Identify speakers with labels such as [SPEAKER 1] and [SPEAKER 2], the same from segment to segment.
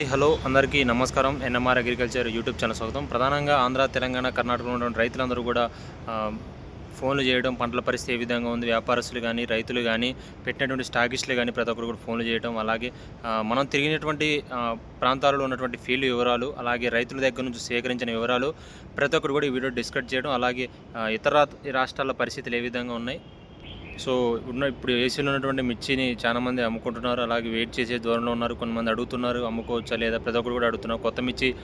[SPEAKER 1] Hello అందరికీ నమస్కారం. NMR agriculture YouTube channel స్వాగతం. ప్రధానంగా ఆంధ్ర తెలంగాణ కర్ణాటకలో ఉన్నటువంటి రైతులందరూ కూడా ఫోన్లు చేయడం పంటల పరిస్థితి ఏ విధంగా ఉంది వ్యాపారస్తులు కానీ రైతులు కానీ పెట్టినటువంటి స్టాకిస్టులు కానీ ప్రతి ఒక్కరు కూడా ఫోన్లు చేయడం అలాగే మనం తిరిగినటువంటి ప్రాంతాలలో ఉన్నటువంటి ఫీల్డ్ వివరాలు అలాగే రైతుల దగ్గర నుంచి సేకరించిన వివరాలు ప్రతి ఒక్కరు కూడా ఈ వీడియో డిస్కస్ చేయడం అలాగే ఇతర రాష్ట్రాల పరిస్థితులు ఏ విధంగా ఉన్నాయి సో ఉన్న ఇప్పుడు ఏసీలో ఉన్నటువంటి మిర్చిని చాలామంది అమ్ముకుంటున్నారు. అలాగే వెయిట్ చేసే దూరంలో ఉన్నారు. కొంతమంది అడుగుతున్నారు. అమ్ముకోవచ్చా లేదా? ప్రతి ఒక్కరు కూడా అడుగుతున్నారు. కొత్త మిర్చి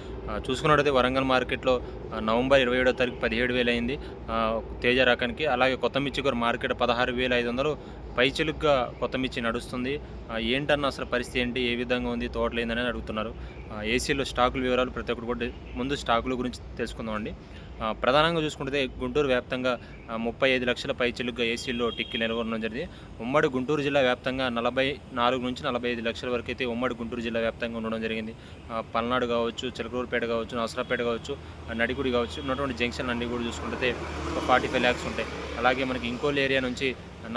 [SPEAKER 1] చూసుకున్నట్టయితే వరంగల్ మార్కెట్లో నవంబర్ ఇరవై ఏడో తారీఖు పదిహేడు వేలు అయింది. తేజ రకానికి. అలాగే కొత్త మిర్చి కూడా మార్కెట్ పదహారు వేల ఐదు వందలు పైచిలుగ్గా కొత్త మిర్చి నడుస్తుంది. ఏంటన్న అసలు పరిస్థితి ఏంటి? ఏ విధంగా ఉంది? తోటలు అడుగుతున్నారు. ఏసీలో స్టాకుల వివరాలు ప్రతి ఒక్కరు కూడా ముందు స్టాకుల గురించి తెలుసుకుందామండి. అండి ప్రధానంగా చూసుకుంటే గుంటూరు వ్యాప్తంగా ముప్పై ఐదు లక్షల పైచిలుగ్గా ఏసీల్లో టిక్కి నెలకొనడం జరిగింది. ఉమ్మడి గుంటూరు జిల్లా వ్యాప్తంగా నలభై నాలుగు నుంచి నలభై ఐదు లక్షల వరకు అయితే ఉమ్మడి గుంటూరు జిల్లా వ్యాప్తంగా ఉండడం జరిగింది. పల్నాడు కావచ్చు చిలకూరుపేట కావచ్చు నసరాపేట కావచ్చు నడిగుడి కావచ్చు ఉన్నటువంటి జంక్షన్ అన్ని కూడా చూసుకుంటే ఒక ఫార్టీ ఫైవ్ ల్యాక్స్ ఉంటాయి. అలాగే మనకి ఇంకోల్ ఏరియా నుంచి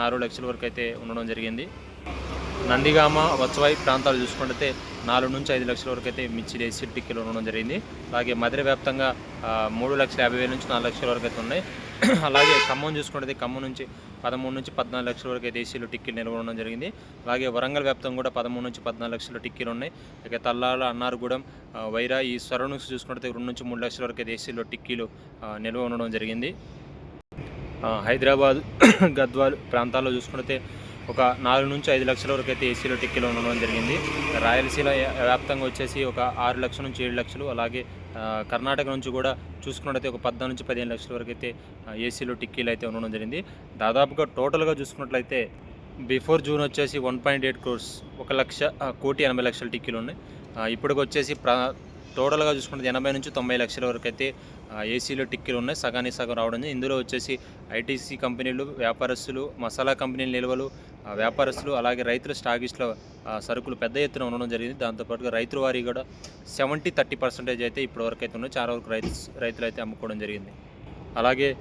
[SPEAKER 1] నాలుగు లక్షల వరకు అయితే ఉండడం జరిగింది. నందిగామ వత్సవాయి ప్రాంతాలు చూసుకుంటే నాలుగు నుంచి ఐదు లక్షల వరకు అయితే మిర్చి ఏసీ టిక్కీలు ఉండడం జరిగింది. అలాగే మధుర వ్యాప్తంగా మూడు లక్షల యాభై వేల నుంచి నాలుగు లక్షల వరకు అయితే ఉన్నాయి. అలాగే ఖమ్మం చూసుకుంటే ఖమ్మం నుంచి పదమూడు నుంచి పద్నాలుగు లక్షల వరకు అయితే ఏసీలు టిక్కీలు నిల్వ ఉండడం జరిగింది. అలాగే వరంగల్ వ్యాప్తం కూడా పదమూడు నుంచి పద్నాలుగు లక్షల టిక్కీలు ఉన్నాయి. ఇక తల్లాల అన్నారగూడెం వైరా ఈ సరౌండింగ్స్ చూసుకుంటే రెండు నుంచి మూడు లక్షల వరకు అయితే ఏసీలో టిక్కీలు నిల్వ ఉండడం జరిగింది. హైదరాబాద్ గద్వాల్ ప్రాంతాల్లో చూసుకుంటే ఒక నాలుగు నుంచి ఐదు లక్షల వరకు అయితే ఏసీలో టిక్కీలు ఉండడం జరిగింది. రాయలసీమ వ్యాప్తంగా వచ్చేసి ఒక ఆరు లక్షల నుంచి ఏడు లక్షలు అలాగే కర్ణాటక నుంచి కూడా చూసుకున్నట్టయితే ఒక పద్నాలుగు నుంచి పదిహేను లక్షల వరకు అయితే ఏసీలో టిక్కీలు అయితే ఉండడం జరిగింది. దాదాపుగా టోటల్గా చూసుకున్నట్లయితే బిఫోర్ జూన్ వచ్చేసి వన్ పాయింట్ ఎయిట్ క్రోర్స్ ఒక లక్ష కోటి ఎనభై లక్షల టిక్కీలు ఉన్నాయి. ఇప్పటికి వచ్చేసి ప్ర టోటల్గా చూసుకుంటే ఎనభై నుంచి తొంభై లక్షల వరకు అయితే ఏసీలో టిక్కీలు ఉన్నాయి. సగానికి సగం రావడం ఇందులో వచ్చేసి ఐటీసీ కంపెనీలు వ్యాపారస్తులు మసాలా కంపెనీల నిల్వలు వ్యాపారస్తులు అలాగే రైతుల స్టాకిస్ట్లో సరుకులు పెద్ద ఎత్తున ఉండడం జరిగింది. దాంతోపాటుగా రైతుల వారి కూడా సెవెంటీ థర్టీ పర్సెంటేజ్ అయితే ఇప్పటివరకు అయితే ఉన్నాయి. చాలా వరకు రైతు రైతులు అయితే అమ్ముకోవడం జరిగింది. అలాగే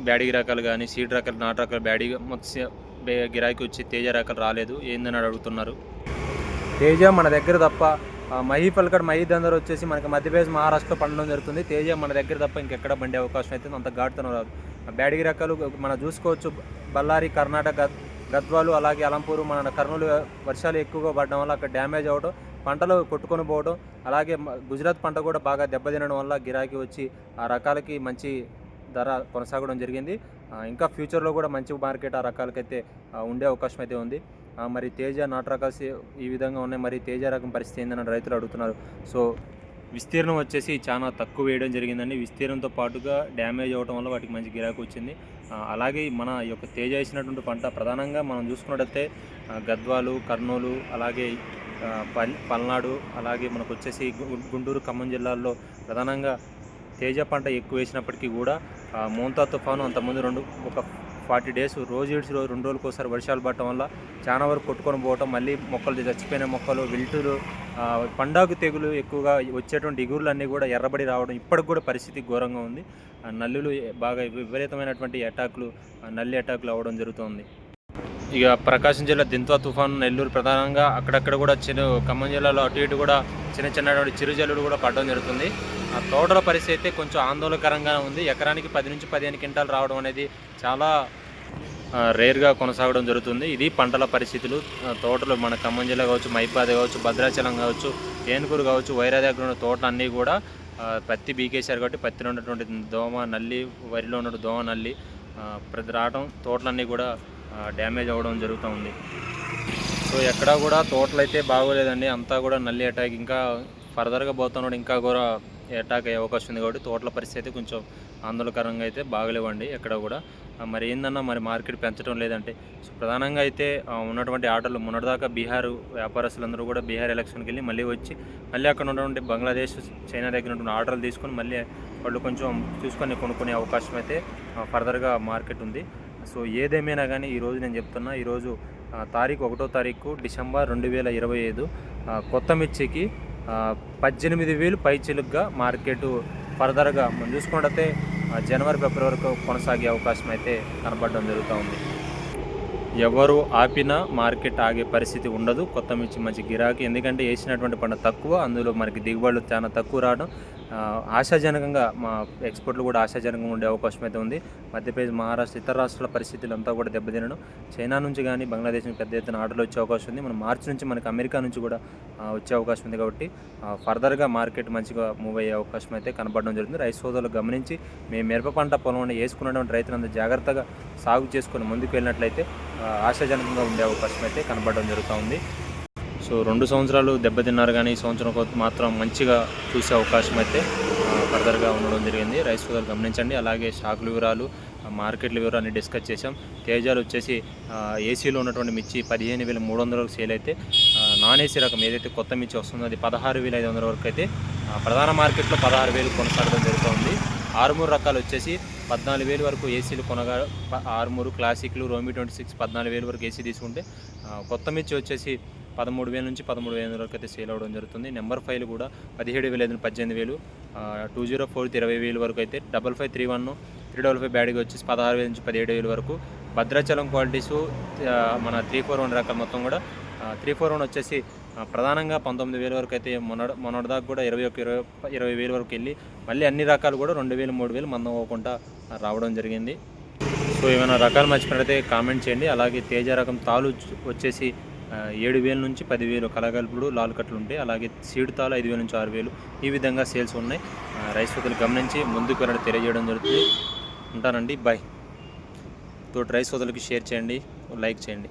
[SPEAKER 1] బ్యాడీ రకాలు కానీ సీడ్ రకాలు నాటు రకాలు బ్యాడీ మత్స్య బే- గిరాకీ వచ్చి తేజ రకాలు రాలేదు. ఏందని అడుగుతున్నారు? తేజ మన దగ్గర తప్ప మహీ పలకడ్ మహీ దందర్ వచ్చేసి మనకి మధ్యప్రదేశ్ మహారాష్ట్రలో పండడం జరుగుతుంది. తేజ మన దగ్గర తప్ప ఇంకెక్కడ బండే అవకాశం అయితే అంత ఘాటుతనం రాదు. ఆ రకాలు మనం చూసుకోవచ్చు బళ్ళారి కర్ణాటక గద్వాలు అలాగే అలంపూరు మన కర్నూలు వర్షాలు ఎక్కువగా పడడం వల్ల అక్కడ డ్యామేజ్ అవ్వడం పంటలు కొట్టుకొని పోవడం అలాగే గుజరాత్ పంట కూడా బాగా దెబ్బతినడం వల్ల గిరాకీ వచ్చి ఆ రకాలకి మంచి ధర కొనసాగడం జరిగింది. ఇంకా ఫ్యూచర్లో కూడా మంచి మార్కెట్ ఆ రకాలకైతే ఉండే అవకాశం అయితే ఉంది. మరి తేజ నాటు రకాలు ఈ విధంగా ఉన్నాయి. మరి తేజ రకం పరిస్థితి ఏందని రైతులు అడుగుతున్నారు. సో విస్తీర్ణం వచ్చేసి చాలా తక్కువ వేయడం జరిగిందండి. విస్తీర్ణంతో పాటుగా డ్యామేజ్ అవ్వడం వల్ల వాటికి మంచి గిరాకీ వచ్చింది. అలాగే మన ఈ యొక్క తేజ వేసినటువంటి పంట ప్రధానంగా మనం చూసుకున్నట్టయితే గద్వాలు కర్నూలు అలాగే పల్ పల్నాడు అలాగే మనకు వచ్చేసి గు- గుంటూరు ఖమ్మం జిల్లాల్లో ప్రధానంగా తేజ పంట ఎక్కువ వేసినప్పటికీ కూడా మోంతా తుఫాను అంతకుముందు రెండు ఒక ఫార్టీ డేస్ రోజు ఇడిచి రోజు రెండు రోజులకోసారి వర్షాలు పడటం వల్ల చాలా వరకు కొట్టుకొని పోవటం మళ్ళీ మొక్కలు చచ్చిపోయిన మొక్కలు విల్టులు పండాకు తెగులు ఎక్కువగా వచ్చేటువంటి ఇగురులు అన్నీ కూడా ఎర్రబడి రావడం ఇప్పటికి కూడా పరిస్థితి ఘోరంగా ఉంది. ఆ, నల్లులు బాగా విపరీతమైనటువంటి అటాకులు నల్లి అటాకులు అవ్వడం జరుగుతుంది. ఇక ప్రకాశం జిల్లా దింత్వా తుఫాను నెల్లూరు ప్రధానంగా అక్కడక్కడ కూడా చిన్న ఖమ్మం జిల్లాలో అటు ఇటు కూడా చిన్న చిన్నటువంటి చిరుజల్లుడు కూడా పడడం జరుగుతుంది. ఆ తోటల పరిస్థితి అయితే కొంచెం ఆందోళనకరంగా ఉంది. ఎకరానికి పది నుంచి పదిహేను క్వింటాలు రావడం అనేది చాలా రేర్గా కొనసాగడం జరుగుతుంది. ఇది పంటల పరిస్థితులు తోటలు మన ఖమ్మం జిల్లా కావచ్చు మైపాది కావచ్చు భద్రాచలం కావచ్చు ఏనుగురు కావచ్చు వైరా దగ్గర ఉన్న తోటలు అన్నీ కూడా పత్తి బీకేశారు కాబట్టి పత్తిలో ఉన్నటువంటి దోమ నల్లి వరిలో ఉన్న దోమ నల్లి ప్రతి రావడం తోటలన్నీ కూడా డ్యామేజ్ అవ్వడం జరుగుతూ ఉంది. సో ఎక్కడా కూడా తోటలు అయితే బాగోలేదండి. అంతా కూడా నల్లి అటాక్ ఇంకా ఫర్దర్గా పోతున్నాడు ఇంకా కూడా అటాక్ అయ్యే అవకాశం ఉంది కాబట్టి తోటల పరిస్థితి అయితే కొంచెం ఆందోళనకరంగా అయితే బాగలేవండి ఎక్కడ కూడా. మరి ఏందన్నా మరి మార్కెట్ పెంచడం లేదంటే. సో ప్రధానంగా అయితే ఉన్నటువంటి ఆటలు మొన్నటిదాకా బీహార్ వ్యాపారస్తులందరూ కూడా బీహార్ ఎలక్షన్కి వెళ్ళి మళ్ళీ వచ్చి మళ్ళీ అక్కడ ఉన్నటువంటి బంగ్లాదేశ్ చైనా దగ్గర ఉన్నటువంటి ఆటలు తీసుకొని మళ్ళీ వాళ్ళు కొంచెం చూసుకొని కొనుక్కునే అవకాశం అయితే ఫర్దర్గా మార్కెట్ ఉంది. సో ఏదేమైనా కానీ ఈరోజు నేను చెప్తున్నా ఈరోజు తారీఖు ఒకటో తారీఖు డిసెంబర్ రెండు వేల ఇరవై ఐదు కొత్త మిర్చికి పద్దెనిమిది వేలు పైచిలుగ్గా మార్కెట్ ఫర్దర్గా మనం చూసుకున్నట్టయితే జనవరి ఫిబ్రవరి వరకు కొనసాగే అవకాశం అయితే కనబడడం జరుగుతూ ఉంది. ఎవరు ఆపినా మార్కెట్ ఆగే పరిస్థితి ఉండదు. కొత్త మిర్చి మంచి గిరాకీ ఎందుకంటే వేసినటువంటి పంట తక్కువ అందులో మనకి దిగుబడులు చాలా తక్కువ రావడం ఆశాజనకంగా మా ఎక్స్పోర్ట్లు కూడా ఆశాజనకంగా ఉండే అవకాశం అయితే ఉంది. మధ్యప్రదేశ్ మహారాష్ట్ర ఇతర రాష్ట్రాల పరిస్థితులు అంతా కూడా దెబ్బతినడం చైనా నుంచి కానీ బంగ్లాదేశ్ నుంచి పెద్ద ఎత్తున ఆర్డర్లు వచ్చే అవకాశం ఉంది. మన మార్చి నుంచి మనకి అమెరికా నుంచి కూడా వచ్చే అవకాశం ఉంది కాబట్టి ఫర్దర్గా మార్కెట్ మంచిగా మూవ్ అయ్యే అవకాశం అయితే కనపడడం జరుగుతుంది. రైతు సోదరులు గమనించి మేము మిరప పంట పొలం వేసుకున్నటువంటి రైతులందరూ జాగ్రత్తగా సాగు చేసుకొని ముందుకు వెళ్ళినట్లయితే ఆశాజనకంగా ఉండే అవకాశం అయితే కనబడడం జరుగుతూ ఉంది. సో రెండు సంవత్సరాలు దెబ్బతిన్నారు కానీ ఈ సంవత్సరం మాత్రం మంచిగా చూసే అవకాశం అయితే ఫర్దర్గా ఉండడం జరిగింది. రైస్ సోదరులు గమనించండి. అలాగే షాకుల వివరాలు మార్కెట్ల వివరాన్ని డిస్కస్ చేసాం తేజాలు వచ్చేసి ఏసీలో ఉన్నటువంటి మిర్చి పదిహేను వేల మూడు వందలకు సేల్ అయితే నాన్ ఏసీ రకం ఏదైతే కొత్త మిర్చి వస్తుందో అది పదహారు వేల ఐదు వందల వరకు అయితే ప్రధాన మార్కెట్లో పదహారు వేలు కొనసాగడం జరుగుతుంది. ఆరుమూరు రకాలు వచ్చేసి పద్నాలుగు వేలు వరకు ఏసీలు కొనగా ఆరుమూరు క్లాసిక్లు రోమి ట్వంటీ సిక్స్ పద్నాలుగు వేలు వరకు ఏసీ తీసుకుంటే కొత్త మిర్చి వచ్చేసి పదమూడు వేల నుంచి పదమూడు వేల వరకు అయితే సేల్ అవ్వడం జరుగుతుంది. నెంబర్ ఫైవ్ కూడా పదిహేడు వేల ఐదు పద్దెనిమిది వేలు టూ జీరో ఫోర్ ఇరవై వేలు వరకు అయితే double five three one three double five బ్యాడ్గా వచ్చేసి పదహారు వేల నుంచి పదిహేడు వేలు వరకు. భద్రాచలం క్వాలిటీసు మన త్రీ ఫోర్ వన్ రకాల మొత్తం కూడా త్రీ ఫోర్ వన్ వచ్చేసి ప్రధానంగా పంతొమ్మిది వేల వరకు అయితే మొన్న మొన్నటిదాకా కూడా ఇరవై ఒక ఇరవై ఇరవై వేల వరకు వెళ్ళి మళ్ళీ అన్ని రకాలు కూడా రెండు వేలు మూడు వేలు మందం అవ్వకుండా రావడం జరిగింది. సో ఏమైనా రకాలు మర్చిపోయినట్లయితే కామెంట్ చేయండి. అలాగే తేజ రకం తాలు వచ్చేసి ఏడు వేల నుంచి పదివేలు కలగలుపుడు లాల్ కట్లు ఉంటాయి అలాగే సీడుతాలు ఐదు వేల నుంచి ఆరు వేలు ఈ విధంగా సేల్స్ ఉన్నాయి. రైస్ సోదరులు గమనించి ముందుకు వెళ్ళడం తెలియజేయడం జరుగుతుంది. ఉంటానండి బాయ్. తోటి రైస్ సోదరులకి షేర్ చేయండి లైక్ చేయండి.